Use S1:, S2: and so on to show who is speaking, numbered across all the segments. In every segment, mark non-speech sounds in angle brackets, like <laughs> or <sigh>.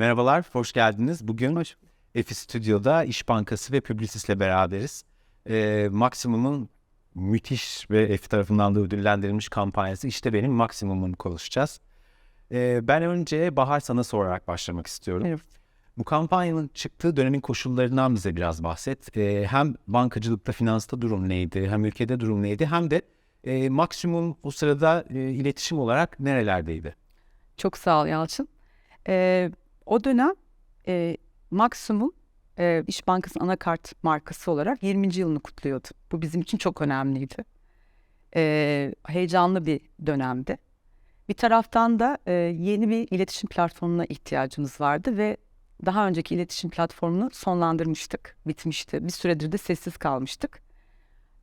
S1: Merhabalar, hoş geldiniz. Bugün
S2: Hoş
S1: Efi Stüdyo'da İş Bankası ve Publicis ile beraberiz. Ee, Maksimum'un müthiş ve Efi tarafından da ödüllendirilmiş kampanyası İşte Benim Maksimum'un konuşacağız. Ee, ben önce Bahar sana sorarak başlamak istiyorum.
S2: Evet.
S1: Bu kampanyanın çıktığı dönemin koşullarından bize biraz bahset. Ee, hem bankacılıkta, finansta durum neydi, hem ülkede durum neydi, hem de e, Maksimum o sırada e, iletişim olarak nerelerdeydi?
S2: Çok sağ ol Yalçın. Ee, o dönem e, Maksimum e, İş Bankası anakart markası olarak 20. yılını kutluyordu. Bu bizim için çok önemliydi. Ee, heyecanlı bir dönemdi. Bir taraftan da e, yeni bir iletişim platformuna ihtiyacımız vardı ve daha önceki iletişim platformunu sonlandırmıştık, bitmişti. Bir süredir de sessiz kalmıştık.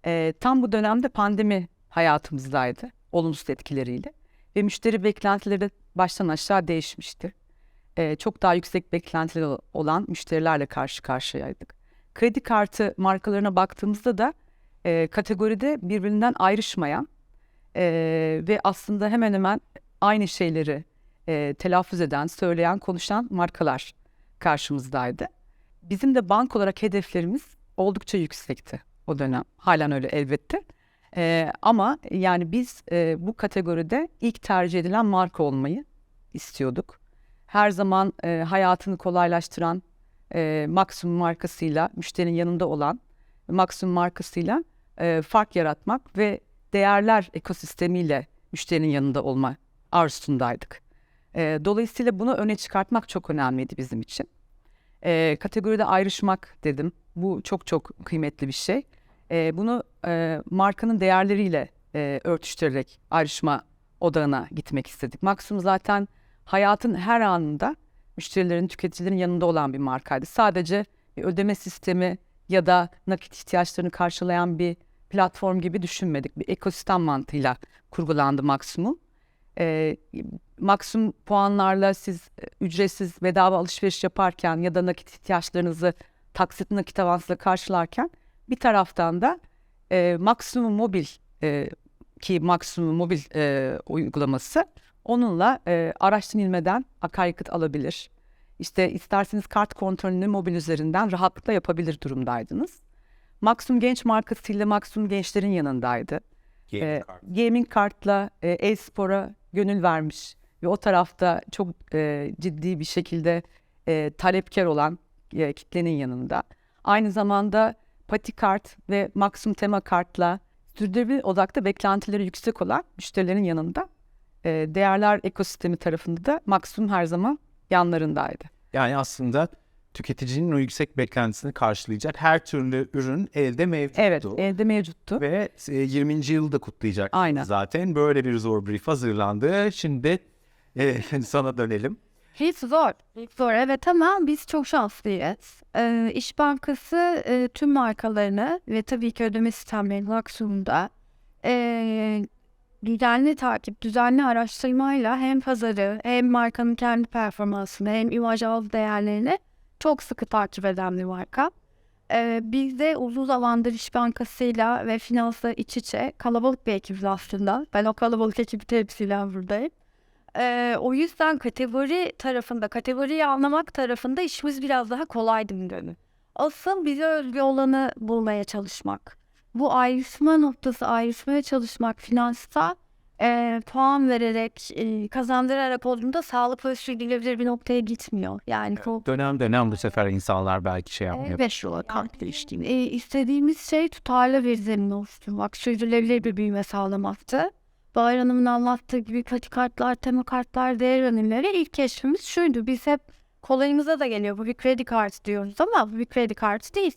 S2: Ee, tam bu dönemde pandemi hayatımızdaydı, olumsuz etkileriyle ve müşteri beklentileri baştan aşağı değişmişti. Ee, çok daha yüksek beklentileri olan müşterilerle karşı karşıyaydık. Kredi kartı markalarına baktığımızda da e, kategoride birbirinden ayrışmayan e, ve aslında hemen hemen aynı şeyleri e, telaffuz eden, söyleyen, konuşan markalar karşımızdaydı. Bizim de bank olarak hedeflerimiz oldukça yüksekti o dönem. Halen öyle elbette. Ee, ama yani biz e, bu kategoride ilk tercih edilen marka olmayı istiyorduk. Her zaman e, hayatını kolaylaştıran e, Maximum markasıyla, müşterinin yanında olan Maximum markasıyla e, fark yaratmak ve değerler ekosistemiyle müşterinin yanında olma arzusundaydık. E, dolayısıyla bunu öne çıkartmak çok önemliydi bizim için. E, kategoride ayrışmak dedim. Bu çok çok kıymetli bir şey. E, bunu e, markanın değerleriyle e, örtüştürerek ayrışma odağına gitmek istedik. Maksimum zaten hayatın her anında müşterilerin, tüketicilerin yanında olan bir markaydı. Sadece bir ödeme sistemi ya da nakit ihtiyaçlarını karşılayan bir platform gibi düşünmedik. Bir ekosistem mantığıyla kurgulandı Maksimum. E, maksimum puanlarla siz e, ücretsiz bedava alışveriş yaparken ya da nakit ihtiyaçlarınızı taksit nakit avansla karşılarken bir taraftan da e, maksimum mobil e, ki maksimum mobil e, uygulaması onunla e, araçtan inmeden akaryakıt alabilir. İşte isterseniz kart kontrolünü mobil üzerinden rahatlıkla yapabilir durumdaydınız. Maksimum Genç markasıyla Maksimum Gençlerin yanındaydı.
S1: Gaming
S2: E,
S1: kart.
S2: gaming kartla e, e-spora gönül vermiş ve o tarafta çok e, ciddi bir şekilde e, talepkar olan e, kitlenin yanında. Aynı zamanda Pati kart ve Maximum tema kartla sürdürülebilir odakta beklentileri yüksek olan müşterilerin yanında e, değerler ekosistemi tarafında da Maximum her zaman yanlarındaydı.
S1: Yani aslında tüketicinin o yüksek beklentisini karşılayacak her türlü ürün elde mevcuttu.
S2: Evet, elde mevcuttu.
S1: Ve e, 20. yılı da kutlayacaksınız
S2: Aynen.
S1: zaten. Böyle bir zor brief hazırlandı. Şimdi e, <laughs> sana dönelim.
S3: Hiç zor. Hiç zor evet ama biz çok şanslıyız. Ee, İş Bankası e, tüm markalarını ve tabii ki ödeme sistemlerini maksimumda e, düzenli takip, düzenli araştırmayla hem pazarı hem markanın kendi performansını hem imaj algı değerlerini çok sıkı takip eden bir marka. Ee, biz de uzun zamandır İş Bankası'yla ve finansla iç içe kalabalık bir ekibiz aslında. Ben o kalabalık ekibi temsilen buradayım. Ee, o yüzden kategori tarafında, kategoriyi anlamak tarafında işimiz biraz daha kolaydı bir dönem. Asıl bize özgü olanı bulmaya çalışmak. Bu ayrışma noktası, ayrışmaya çalışmak finansta e, puan vererek, e, kazandırarak olduğunda sağlıklı sürdürülebilir bir noktaya gitmiyor. Yani bu
S1: Dönem dönem bu sefer insanlar belki şey yapmaya
S3: Evet.
S1: başlıyorlar. Kart değiştiğini.
S3: e, istediğimiz şey tutarlı bir zemin oluşturmak, sürdürülebilir bir büyüme sağlamaktı. Bahar Hanım'ın anlattığı gibi pati kartlar, tema kartlar, değer önerileri ilk keşfimiz şuydu. Biz hep kolayımıza da geliyor. Bu bir kredi kartı diyoruz ama bu bir kredi kartı değil.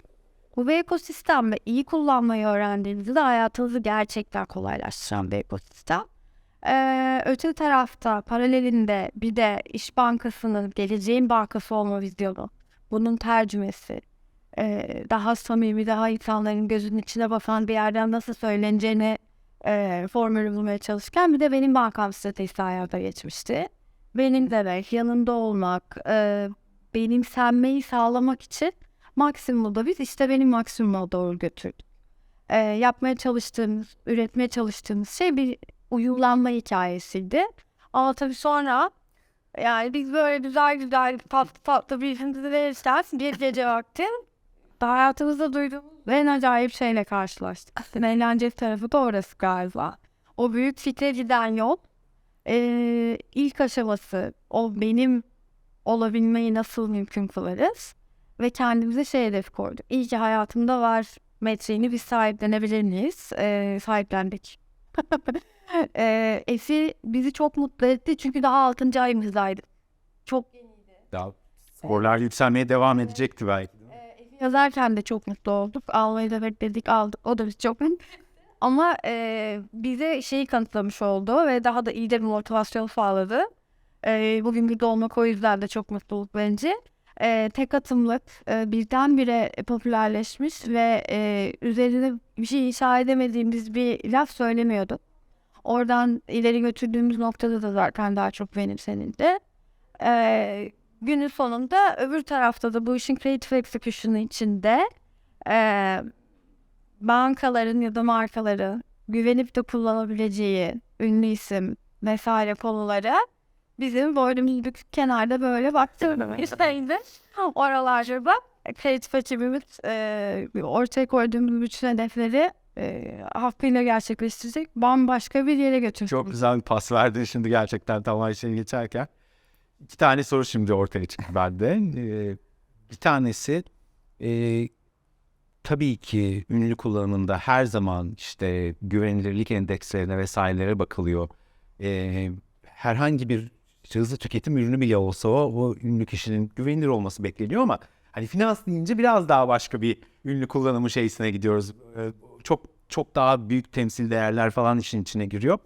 S3: Bu bir ekosistem ve iyi kullanmayı öğrendiğinizde hayatınızı gerçekten kolaylaştıran bir ekosistem. Ee, öte tarafta paralelinde bir de İş Bankası'nın geleceğin bankası olma vizyonu, bunun tercümesi, ee, daha samimi, daha insanların gözünün içine bakan bir yerden nasıl söyleneceğini e, formülü bulmaya çalışırken bir de benim bankam stratejisi hayata geçmişti. Benim demek, yanında olmak, e, benimsenmeyi sağlamak için maksimumda biz işte benim maksimuma doğru götürdük. E, yapmaya çalıştığımız, üretmeye çalıştığımız şey bir uyumlanma hikayesiydi. Ama tabii sonra Yani biz böyle güzel güzel tatlı tatlı birbirimizi verirsen bir gece vakti hayatımızda duyduğumuz en acayip şeyle karşılaştık. Aslında eğlenceli tarafı da orası galiba. O büyük fikre giden yol eee, ilk aşaması o benim olabilmeyi nasıl mümkün kılarız ve kendimize şey hedef koyduk. İyi ki hayatımda var metriğini biz sahiplenebilir miyiz? Eee, sahiplendik. Eee <laughs> Efi bizi çok mutlu etti çünkü daha 6. ayımızdaydı. Çok
S1: Daha skorlar yükselmeye devam edecekti belki.
S3: yazarken de çok mutlu olduk. Almayı da bekledik aldık. O da bizi çok mutlu. <laughs> Ama eee, bize şeyi kanıtlamış oldu ve daha da iyi de bir motivasyon sağladı. Eee bugün burada olmak o yüzden de çok mutluluk bence. Eee, tek atımlık eee, birdenbire popülerleşmiş ve eee, üzerine bir şey inşa edemediğimiz bir laf söylemiyordu. Oradan ileri götürdüğümüz noktada da zaten daha çok benimsenildi. Eee günün sonunda öbür tarafta da bu işin creative execution'ı içinde eee, bankaların ya da markaların güvenip de kullanabileceği ünlü isim vesaire konulara bizim boynumuz bükük kenarda böyle baktırmamız neydi? Oralarda da creative ekibimiz eee, ortaya koyduğumuz bütün hedefleri eee hakkıyla gerçekleştirecek bambaşka bir yere götürecek.
S1: Çok güzel bir pas verdin şimdi gerçekten tam Ayşe'ye geçerken. İki tane soru şimdi ortaya çıktı bende. Ee, bir tanesi e, tabii ki ünlü kullanımında her zaman işte güvenilirlik endekslerine vesairelere bakılıyor. Ee, herhangi bir hızlı tüketim ürünü bile olsa o, o ünlü kişinin güvenilir olması bekleniyor ama hani finans deyince biraz daha başka bir ünlü kullanımı şeysine gidiyoruz. Ee, çok çok daha büyük temsil değerler falan işin içine giriyor.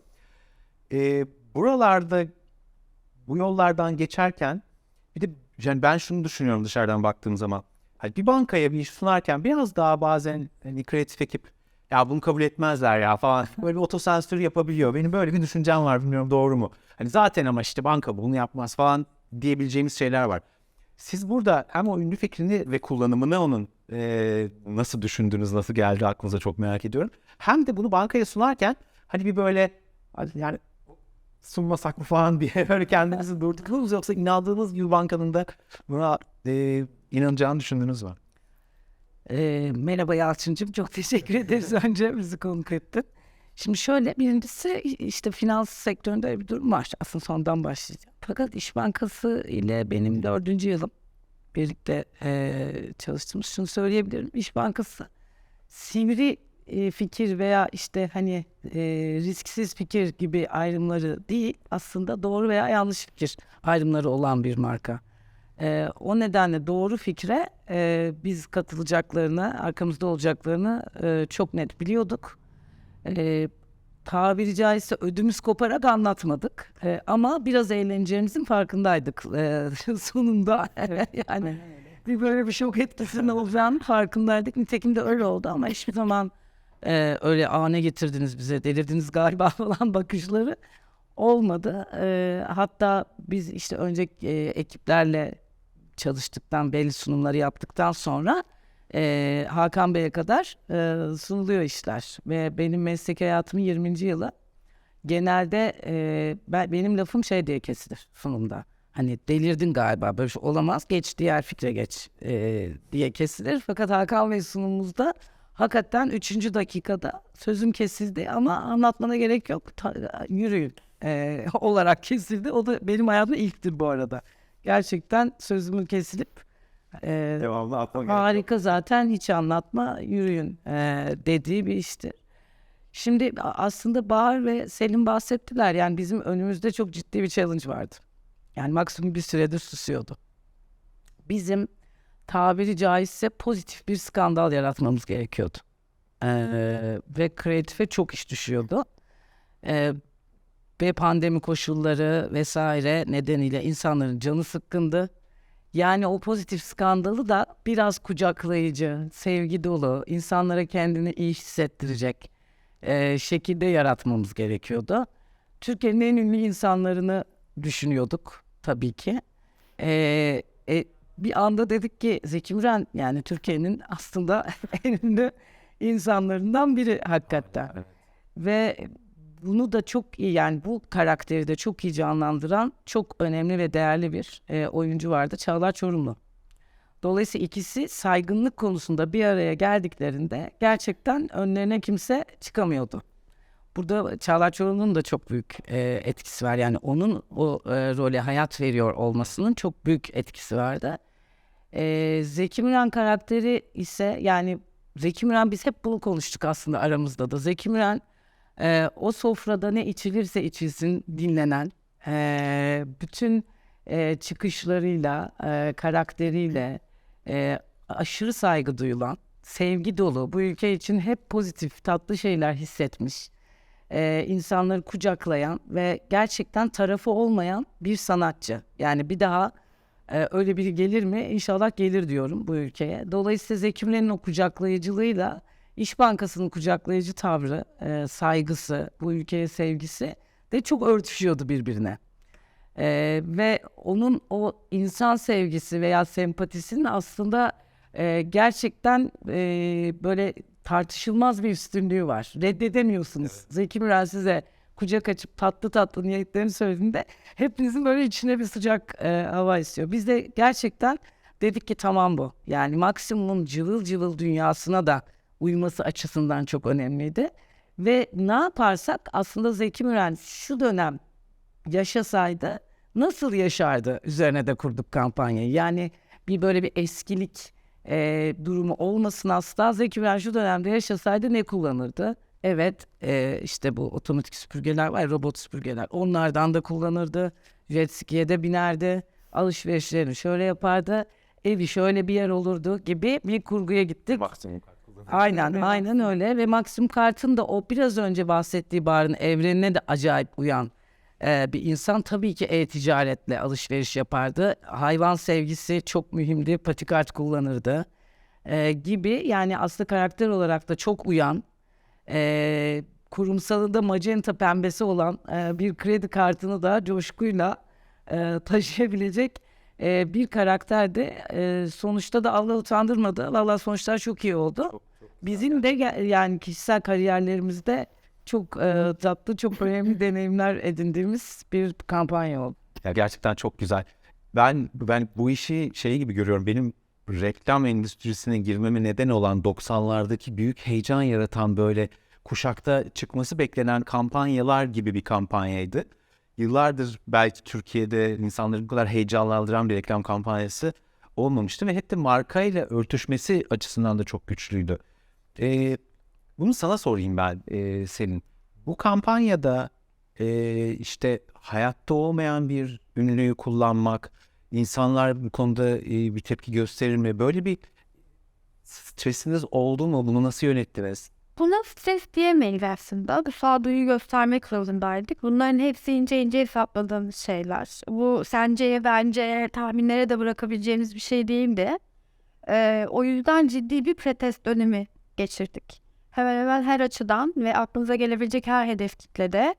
S1: Ee, buralarda bu yollardan geçerken bir de yani ben şunu düşünüyorum dışarıdan baktığım zaman. Hani bir bankaya bir iş sunarken biraz daha bazen hani kreatif ekip ya bunu kabul etmezler ya falan <laughs> böyle bir otosensür yapabiliyor. Benim böyle bir düşüncem var bilmiyorum doğru mu? Hani zaten ama işte banka bunu yapmaz falan diyebileceğimiz şeyler var. Siz burada hem o ünlü fikrini ve kullanımını onun eee, nasıl düşündünüz, nasıl geldi aklınıza çok merak ediyorum. Hem de bunu bankaya sunarken hani bir böyle yani sunmasak mı falan diye <laughs> böyle kendinizi durdurdunuz yoksa inandığınız gibi bankanın da buna eee inanacağını düşündünüz mü?
S4: Ee, merhaba Yalçın'cığım. Çok teşekkür ederiz <laughs> önce bizi konuk ettin. Şimdi şöyle birincisi işte finans sektöründe bir durum var. Aslında sondan başlayacağım. Fakat İş Bankası ile benim dördüncü yılım birlikte eee çalıştığımız şunu söyleyebilirim. İş Bankası sivri e, fikir veya işte hani e, risksiz fikir gibi ayrımları değil aslında doğru veya yanlış fikir ayrımları olan bir marka. Ee, o nedenle doğru fikre e, biz katılacaklarını, arkamızda olacaklarını e, çok net biliyorduk. E, tabiri caizse ödümüz koparak anlatmadık. E, ama biraz eğleneceğimizin farkındaydık e, <laughs> sonunda. <laughs> Yani bir böyle bir şok etkisinin <laughs> olacağını farkındaydık. Nitekim de öyle oldu ama hiçbir zaman e, öyle aa ne getirdiniz bize delirdiniz galiba falan bakışları olmadı. E, hatta biz işte önceki e, ekiplerle çalıştıktan belli sunumları yaptıktan sonra e, Hakan Bey'e kadar e, sunuluyor işler ve benim meslek hayatımın 20. yılı genelde e, ben, benim lafım şey diye kesilir sunumda. Hani delirdin galiba böyle şey olamaz geç diğer fikre geç e, diye kesilir. Fakat Hakan Bey sunumumuzda hakikaten 3. dakikada sözüm kesildi ama anlatmana gerek yok Ta- yürüyün e, <laughs> olarak kesildi. O da benim hayatımda ilktir bu arada. Gerçekten sözümün kesilip e,
S1: Devamlı atma
S4: harika zaten hiç anlatma yürüyün e, dediği bir iştir. Şimdi aslında Bahar ve Selim bahsettiler. Yani bizim önümüzde çok ciddi bir challenge vardı. Yani maksimum bir süredir susuyordu. Bizim tabiri caizse pozitif bir skandal yaratmamız gerekiyordu. Ee, ve kreatife çok iş düşüyordu. Ee, ve pandemi koşulları vesaire nedeniyle insanların canı sıkkındı. Yani o pozitif skandalı da biraz kucaklayıcı, sevgi dolu, insanlara kendini iyi hissettirecek e, şekilde yaratmamız gerekiyordu. Türkiye'nin en ünlü insanlarını düşünüyorduk tabii ki. E, e, bir anda dedik ki Zeki Müren yani Türkiye'nin aslında <laughs> en ünlü insanlarından biri hakikaten.
S1: Evet.
S4: Ve bunu da çok iyi yani bu karakteri de çok iyi canlandıran çok önemli ve değerli bir e, oyuncu vardı Çağlar Çorumlu. Dolayısıyla ikisi saygınlık konusunda bir araya geldiklerinde gerçekten önlerine kimse çıkamıyordu. Burada Çağlar Çorumlu'nun da çok büyük e, etkisi var. Yani onun o e, role hayat veriyor olmasının çok büyük etkisi vardı. E, Zeki Müren karakteri ise yani Zeki Müren biz hep bunu konuştuk aslında aramızda da. Zeki Müren e, o sofrada ne içilirse içilsin dinlenen e, bütün e, çıkışlarıyla, e, karakteriyle e, aşırı saygı duyulan, sevgi dolu, bu ülke için hep pozitif, tatlı şeyler hissetmiş, e, insanları kucaklayan ve gerçekten tarafı olmayan bir sanatçı. Yani bir daha e, öyle biri gelir mi? İnşallah gelir diyorum bu ülkeye. Dolayısıyla Zeki Müren'in o kucaklayıcılığıyla İş Bankası'nın kucaklayıcı tavrı, e, saygısı, bu ülkeye sevgisi de çok örtüşüyordu birbirine. E, ve onun o insan sevgisi veya sempatisinin aslında e, gerçekten e, böyle tartışılmaz bir üstünlüğü var. Reddedemiyorsunuz. Zeki Müren size kucak açıp tatlı tatlı niyetlerini söylediğinde hepinizin böyle içine bir sıcak e, hava istiyor. Biz de gerçekten dedik ki tamam bu. Yani maksimum cıvıl cıvıl dünyasına da uyması açısından çok önemliydi. Ve ne yaparsak aslında Zeki Müren şu dönem yaşasaydı nasıl yaşardı üzerine de kurduk kampanyayı. Yani bir böyle bir eskilik e, durumu olmasın asla. Zeki Müren şu dönemde yaşasaydı ne kullanırdı? Evet e, işte bu otomatik süpürgeler var robot süpürgeler onlardan da kullanırdı. Jet ski'ye de binerdi. Alışverişlerini şöyle yapardı. Evi şöyle bir yer olurdu gibi bir kurguya gittik.
S1: Maksimum.
S4: Aynen, aynen öyle ve Maxim Kart'ın da o biraz önce bahsettiği barın evrenine de acayip uyan e, bir insan. Tabii ki e-ticaretle alışveriş yapardı. Hayvan sevgisi çok mühimdi. Patikart kullanırdı e, gibi. Yani aslında karakter olarak da çok uyan, e, kurumsalında magenta pembesi olan e, bir kredi kartını da coşkuyla e, taşıyabilecek e, bir karakterdi. E, sonuçta da Allah utandırmadı. Valla sonuçlar çok iyi oldu. Bizim de yani kişisel kariyerlerimizde çok e, tatlı, çok önemli <laughs> deneyimler edindiğimiz bir kampanya oldu.
S1: Ya gerçekten çok güzel. Ben ben bu işi şey gibi görüyorum. Benim reklam endüstrisine girmeme neden olan 90'lardaki büyük heyecan yaratan böyle kuşakta çıkması beklenen kampanyalar gibi bir kampanyaydı. Yıllardır belki Türkiye'de insanları bu kadar heyecanlandıran bir reklam kampanyası olmamıştı ve hep de markayla örtüşmesi açısından da çok güçlüydü. Ee, bunu sana sorayım ben e, Selin. Bu kampanyada e, işte hayatta olmayan bir ünlüyü kullanmak, insanlar bu konuda e, bir tepki gösterir mi? Böyle bir stresiniz oldu mu? Bunu nasıl yönettiniz?
S3: Buna stres diyemeyiz aslında. Bu sağduyu göstermek zorundaydık. Bunların hepsi ince ince hesapladığımız şeyler. Bu sence, bence, tahminlere de bırakabileceğimiz bir şey değildi. Ee, o yüzden ciddi bir pretest dönemi geçirdik. Hemen hemen her açıdan ve aklınıza gelebilecek her hedef kitlede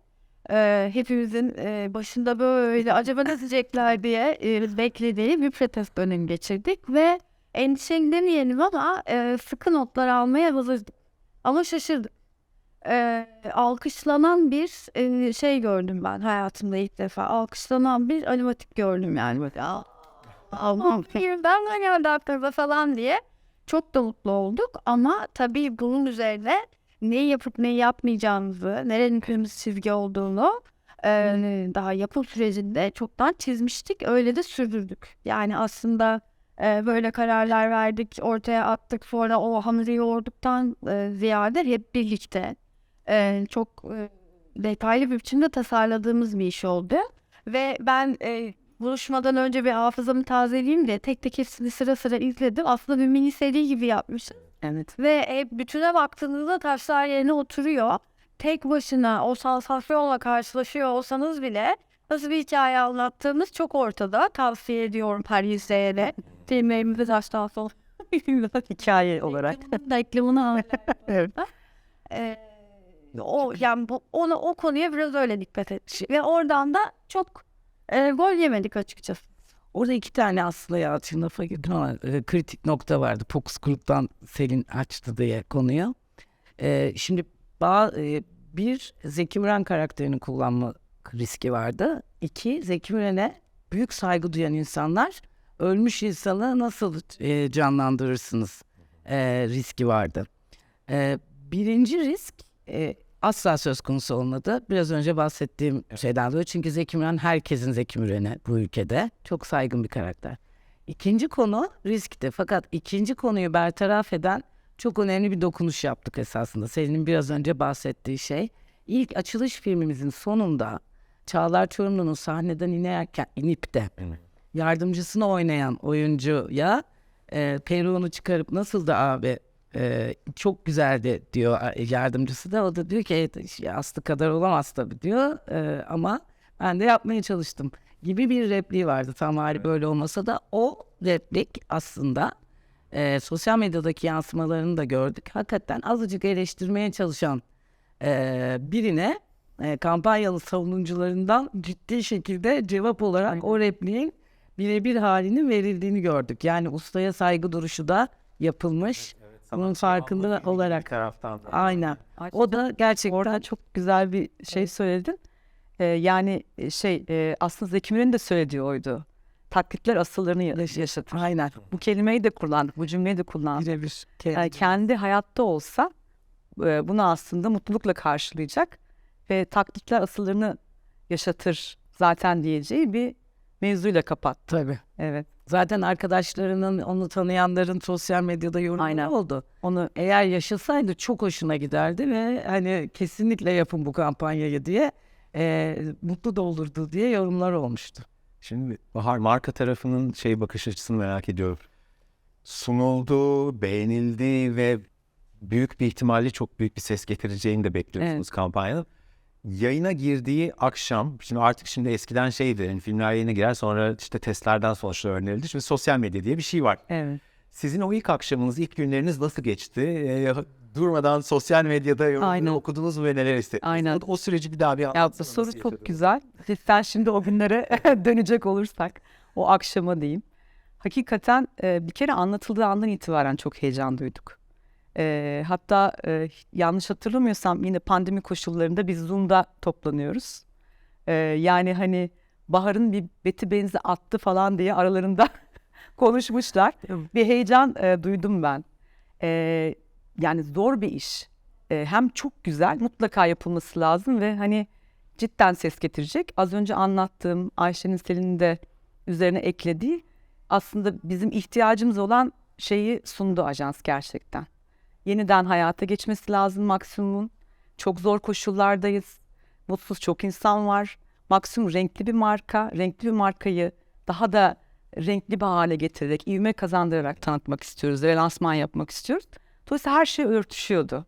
S3: e, hepimizin e, başında böyle acaba ne diyecekler diye e, beklediği bir pretest dönemi geçirdik ve endişeli demeyelim ama e, sıkı notlar almaya hazırdık. Ama şaşırdım. Ee, alkışlanan bir e, şey gördüm ben hayatımda ilk defa. Alkışlanan bir animatik gördüm yani. Böyle, "Aa, Allah'ım birden mi geldi aklınıza falan diye. Çok da mutlu olduk ama tabii bunun üzerine ne yapıp ne yapmayacağımızı, nerenin kırmızı çizgi olduğunu e, daha yapım sürecinde çoktan çizmiştik. Öyle de sürdürdük. Yani aslında e, böyle kararlar verdik, ortaya attık. Sonra o hamuru yoğurduktan e, ziyade hep birlikte e, çok e, detaylı bir biçimde tasarladığımız bir iş oldu. Ve ben e, buluşmadan önce bir hafızamı tazeleyeyim de tek tek hepsini sıra sıra izledim. Aslında bir mini seri gibi yapmışım.
S4: Evet.
S3: Ve e, bütüne baktığınızda taşlar yerine oturuyor. Tek başına o sansasyonla karşılaşıyor olsanız bile nasıl bir hikaye anlattığımız çok ortada. Tavsiye ediyorum izleyene. <laughs> Filmlerimizi taştan sonra <laughs>
S2: Hikaye olarak. <laughs>
S3: reklamını al.
S2: Evet.
S3: Ee, o yani bu, ona o konuya biraz öyle dikkat ettik ve oradan da çok e, gol yemedik açıkçası.
S4: Orada iki tane aslında Yalçın lafa girdim ama e, kritik nokta vardı. Fokus gruptan Selin açtı diye konuyu. E, şimdi ba- e, bir Zeki Müren karakterini kullanma riski vardı. İki Zeki Müren'e büyük saygı duyan insanlar ölmüş insanı nasıl e, canlandırırsınız e, riski vardı. E, birinci risk e, asla söz konusu olmadı. Biraz önce bahsettiğim şeyden dolayı. Çünkü Zeki Müren herkesin Zeki Müren'i bu ülkede. Çok saygın bir karakter. İkinci konu riskti. Fakat ikinci konuyu bertaraf eden çok önemli bir dokunuş yaptık esasında. Senin biraz önce bahsettiği şey. İlk açılış filmimizin sonunda Çağlar Çorumlu'nun sahneden inerken inip de yardımcısını oynayan oyuncuya e, peruğunu çıkarıp nasıl da abi e, çok güzeldi diyor e, yardımcısı da. O da diyor ki ya Aslı kadar olamaz tabii diyor E, ama ben de yapmaya çalıştım gibi bir repliği vardı. Tam hali böyle olmasa da o replik aslında e, sosyal medyadaki yansımalarını da gördük. Hakikaten azıcık eleştirmeye çalışan e, birine e, kampanyalı savunucularından ciddi şekilde cevap olarak o repliğin birebir halinin verildiğini gördük. Yani ustaya saygı duruşu da yapılmış. Bunun farkında olarak.
S1: taraftan da.
S4: Aynen. O da gerçekten
S2: Orada çok güzel bir şey söyledin. Ee, yani e, şey e, aslında Zeki Müren'in de söylediği oydu. Taklitler asıllarını ya- yaşatır.
S4: aynen.
S2: Bu kelimeyi de kullandık, bu cümleyi de kullandık.
S4: Birebir.
S2: Yani kendi hayatta olsa e, bunu aslında mutlulukla karşılayacak ve taklitler asıllarını yaşatır zaten diyeceği bir mevzuyla kapattı.
S4: Tabii.
S2: Evet.
S4: Zaten arkadaşlarının, onu tanıyanların sosyal medyada yorumları
S2: Aynen.
S4: oldu.
S2: Onu
S4: Eğer yaşasaydı çok hoşuna giderdi ve hani kesinlikle yapın bu kampanyayı diye e, mutlu da olurdu diye yorumlar olmuştu.
S1: Şimdi Bahar marka tarafının şey bakış açısını merak ediyorum. Sunuldu, beğenildi ve büyük bir ihtimalle çok büyük bir ses getireceğini de bekliyorsunuz kampanyanın. Yayına girdiği akşam, şimdi artık şimdi eskiden şeydi, yani filmler yayına girer sonra işte testlerden sonuçlar öğrenildi. Şimdi sosyal medya diye bir şey var.
S2: evet.
S1: Sizin o ilk akşamınız, ilk günleriniz nasıl geçti? Ee, durmadan sosyal medyada
S2: Aynen.
S1: okudunuz mu ve neler hissettiniz?
S2: Aynen.
S1: O, o süreci bir daha bir
S2: Ya
S1: anlatsana.
S2: bu soru çok
S1: yaşadınız?
S2: güzel. Sen şimdi o günlere <laughs> dönecek olursak o akşama diyeyim. Hakikaten e, bir kere anlatıldığı andan itibaren çok heyecan duyduk. E, hatta e, yanlış hatırlamıyorsam yine pandemi koşullarında biz Zoom'da toplanıyoruz. E, yani hani Bahar'ın bir beti benzi attı falan diye aralarında <laughs> konuşmuşlar. Bir heyecan e, duydum ben. E, yani zor bir iş. E, hem çok güzel, mutlaka yapılması lazım ve hani cidden ses getirecek. Az önce anlattığım Ayşe'nin Selin'in de üzerine eklediği aslında bizim ihtiyacımız olan şeyi sundu ajans gerçekten. Yeniden hayata geçmesi lazım maksimumun. Çok zor koşullardayız. Mutsuz çok insan var. Maksimum renkli bir marka, renkli bir markayı daha da renkli bir hale getirerek, ivme kazandırarak tanıtmak istiyoruz. Relansman yapmak istiyoruz. Dolayısıyla her şey örtüşüyordu.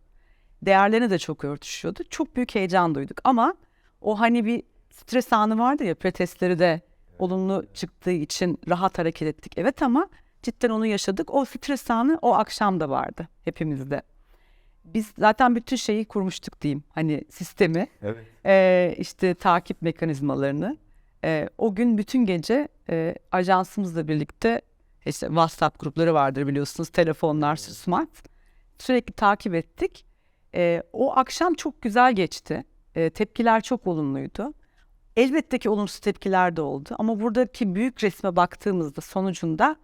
S2: Değerlerine de çok örtüşüyordu. Çok büyük heyecan duyduk ama o hani bir stres anı vardı ya pretestleri de olumlu çıktığı için rahat hareket ettik. Evet ama cidden onu yaşadık. O stres anı o akşam da vardı hepimizde. Biz zaten bütün şeyi kurmuştuk diyeyim. Hani sistemi,
S1: Evet.
S2: e, işte takip mekanizmalarını. E, o gün bütün gece e, ajansımızla birlikte işte WhatsApp grupları vardır biliyorsunuz. Telefonlar, smart. Sürekli takip ettik. E, o akşam çok güzel geçti. E, tepkiler çok olumluydu. Elbette ki olumsuz tepkiler de oldu. Ama buradaki büyük resme baktığımızda sonucunda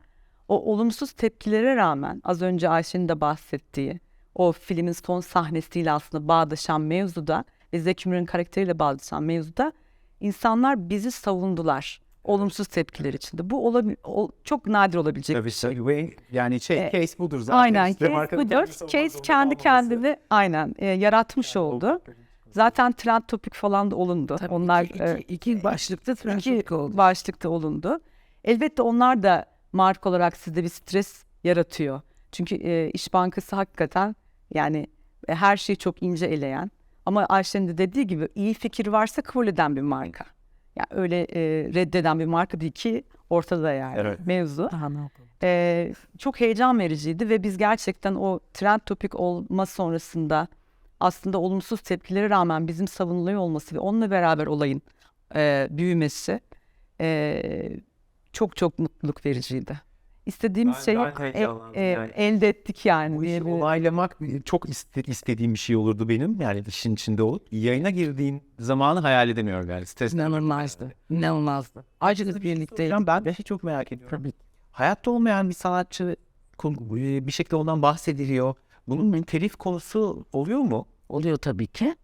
S2: o olumsuz tepkilere rağmen az önce Ayşe'nin de bahsettiği o filmin son sahnesiyle aslında bağdaşan mevzuda ve Zeki Müren'in karakteriyle bağdaşan mevzuda insanlar bizi savundular. Olumsuz tepkiler içinde. Bu olabil- ol- çok nadir olabilecek
S1: Tabii
S2: bir şey.
S1: tabii. Yani şey
S2: E,
S1: case budur zaten.
S2: Aynen.
S1: İşte
S2: Case budur. Case kendi kendini aynen e, yaratmış oldu. Zaten trend topik falan da olundu.
S4: Tabii
S2: onlar
S4: iki,
S2: e,
S4: iki, iki başlıkta
S2: iki
S4: trafik oldu.
S2: başlıkta olundu. Elbette onlar da marka olarak sizde bir stres yaratıyor. Çünkü e, İş Bankası hakikaten yani e, her şeyi çok ince eleyen ama Ayşe'nin de dediği gibi iyi fikir varsa kabul eden bir marka. Yani öyle e, reddeden bir marka değil ki ortada yani
S1: Evet.
S2: mevzu.
S4: Daha ne?
S2: Ee, çok heyecan vericiydi ve biz gerçekten o trend topik olma sonrasında aslında olumsuz tepkilere rağmen bizim savunuluyor olması ve onunla beraber olayın e, büyümesi e, çok çok mutluluk vericiydi. istediğimiz
S1: Ben-
S2: şeyi
S1: ben
S2: e- e,
S1: yani.
S2: elde ettik yani.
S1: Bu işi onaylamak çok iste- istediğim bir şey olurdu benim. Yani işin içinde olup yayına girdiğim zamanı hayal edemiyorum yani. Stres
S4: İnanılmazdı. İnanılmazdı. Acılık birlikte.
S1: Hocam ben de çok merak ediyorum. Hayatta olmayan bir sanatçı bir şekilde ondan bahsediliyor. Bunun bir telif konusu oluyor mu?
S4: Oluyor tabii ki.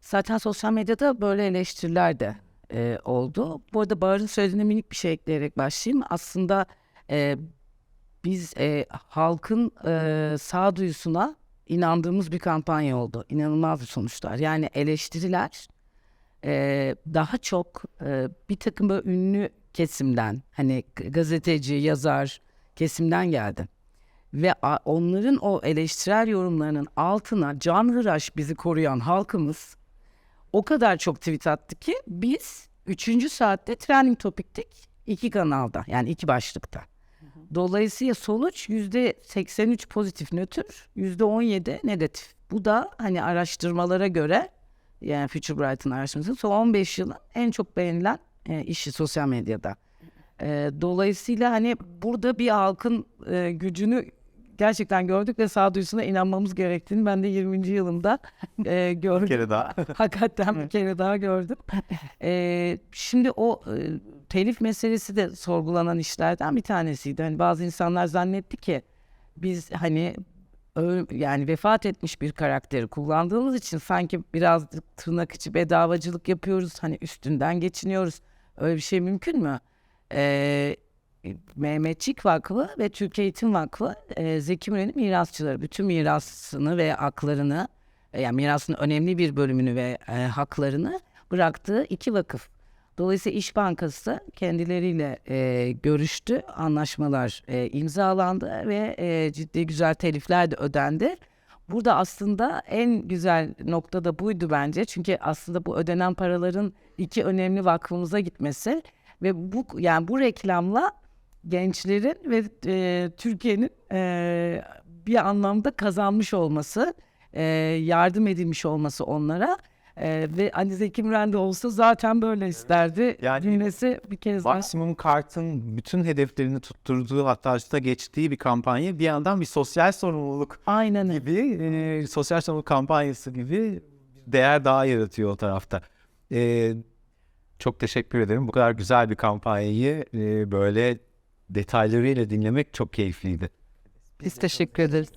S4: Zaten sosyal medyada böyle eleştiriler de e, oldu. Bu arada Bahar'ın söylediğine minik bir şey ekleyerek başlayayım. Aslında e, biz e, halkın e, sağduyusuna inandığımız bir kampanya oldu. İnanılmaz bir sonuçlar. Yani eleştiriler e, daha çok e, bir takım böyle ünlü kesimden hani gazeteci, yazar kesimden geldi. Ve onların o eleştirel yorumlarının altına canhıraş bizi koruyan halkımız o kadar çok tweet attı ki biz 3. saatte trending topiktik iki kanalda yani iki başlıkta. Dolayısıyla sonuç %83 pozitif nötr, %17 negatif. Bu da hani araştırmalara göre yani Future Bright'ın araştırması son 15 yılın en çok beğenilen e, işi sosyal medyada. E, dolayısıyla hani burada bir halkın e, gücünü gerçekten gördük ve sağduyusuna inanmamız gerektiğini ben de 20. yılımda <laughs> e, gördüm.
S1: Bir kere daha. <laughs>
S4: Hakikaten bir kere daha gördüm. Ee, <laughs> şimdi o e, telif meselesi de sorgulanan işlerden bir tanesiydi. Hani bazı insanlar zannetti ki biz hani yani vefat etmiş bir karakteri kullandığımız için sanki biraz tırnak içi bedavacılık yapıyoruz. Hani üstünden geçiniyoruz. Öyle bir şey mümkün mü? Ee, Mehmetçik Vakfı ve Türkiye Eğitim Vakfı e, Zeki Müren'in mirasçıları. Bütün mirasını ve haklarını e, yani mirasının önemli bir bölümünü ve e, haklarını bıraktığı iki vakıf. Dolayısıyla İş Bankası kendileriyle e, görüştü, anlaşmalar e, imzalandı ve e, ciddi güzel telifler de ödendi. Burada aslında en güzel nokta da buydu bence. Çünkü aslında bu ödenen paraların iki önemli vakfımıza gitmesi ve bu yani bu reklamla gençlerin ve e, Türkiye'nin e, bir anlamda kazanmış olması, e, yardım edilmiş olması onlara e, ve hani Zeki Müren de olsa zaten böyle isterdi.
S1: Yani
S4: Cümlesi bir kez daha.
S1: Maksimum Kart'ın bütün hedeflerini tutturduğu hatta üstte geçtiği bir kampanya bir yandan bir sosyal sorumluluk
S4: Aynen
S1: gibi e, sosyal sorumluluk kampanyası gibi değer daha yaratıyor o tarafta. E, çok teşekkür ederim. Bu kadar güzel bir kampanyayı e, böyle detaylarıyla dinlemek çok keyifliydi.
S2: Biz teşekkür ederiz.